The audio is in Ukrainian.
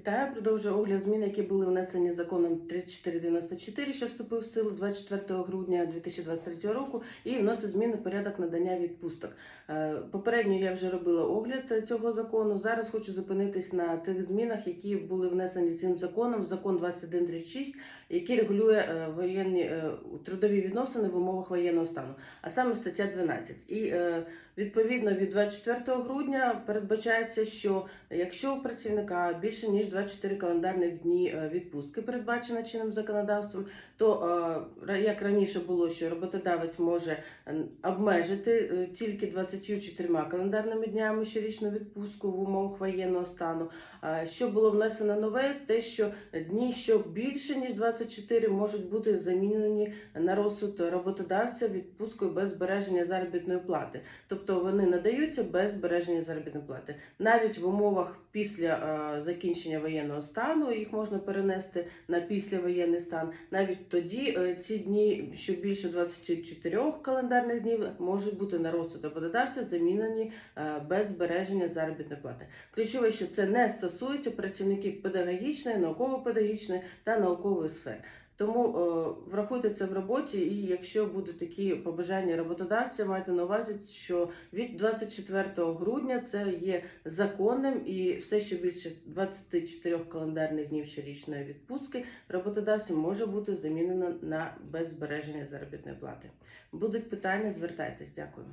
Вітаю, продовжую огляд змін, які були внесені законом 3494, що вступив в силу 24 грудня 2023 року, і вносить зміни в порядок надання відпусток. Е, Попередньо я вже робила огляд цього закону. Зараз хочу зупинитись на тих змінах, які були внесені цим законом в закон 2136, який регулює е, воєнні е, трудові відносини в умовах воєнного стану, а саме стаття 12. І відповідно від 24 грудня передбачається, що якщо у працівника більше ніж 24 календарних дні е, відпустки передбачено чинним законодавством, то е, як раніше було, що роботодавець може обмежити е, тільки 24 календарними днями щорічну відпустку в умовах воєнного стану. Що було внесено нове, те, що дні, що більше ніж 24, можуть бути замінені на розсуд роботодавця відпусткою без збереження заробітної плати. Тобто вони надаються без збереження заробітної плати. Навіть в умовах після е, воєнного стану їх можна перенести на післявоєнний стан. Навіть тоді е, ці дні, що більше 24 календарних днів, можуть бути на розсуд роботодавця замінені е, без збереження заробітної плати. Ключове, що це не стосується працівників педагогічної, науково-педагогічної та наукової сфери. Тому е, врахуйте це в роботі, і якщо будуть такі побажання роботодавця, майте на увазі, що від 24 грудня це є законним і все, що більше 24 календарних днів щорічної відпустки, роботодавцем може бути замінено на без збереження заробітної плати. Будуть питання, звертайтесь. Дякую.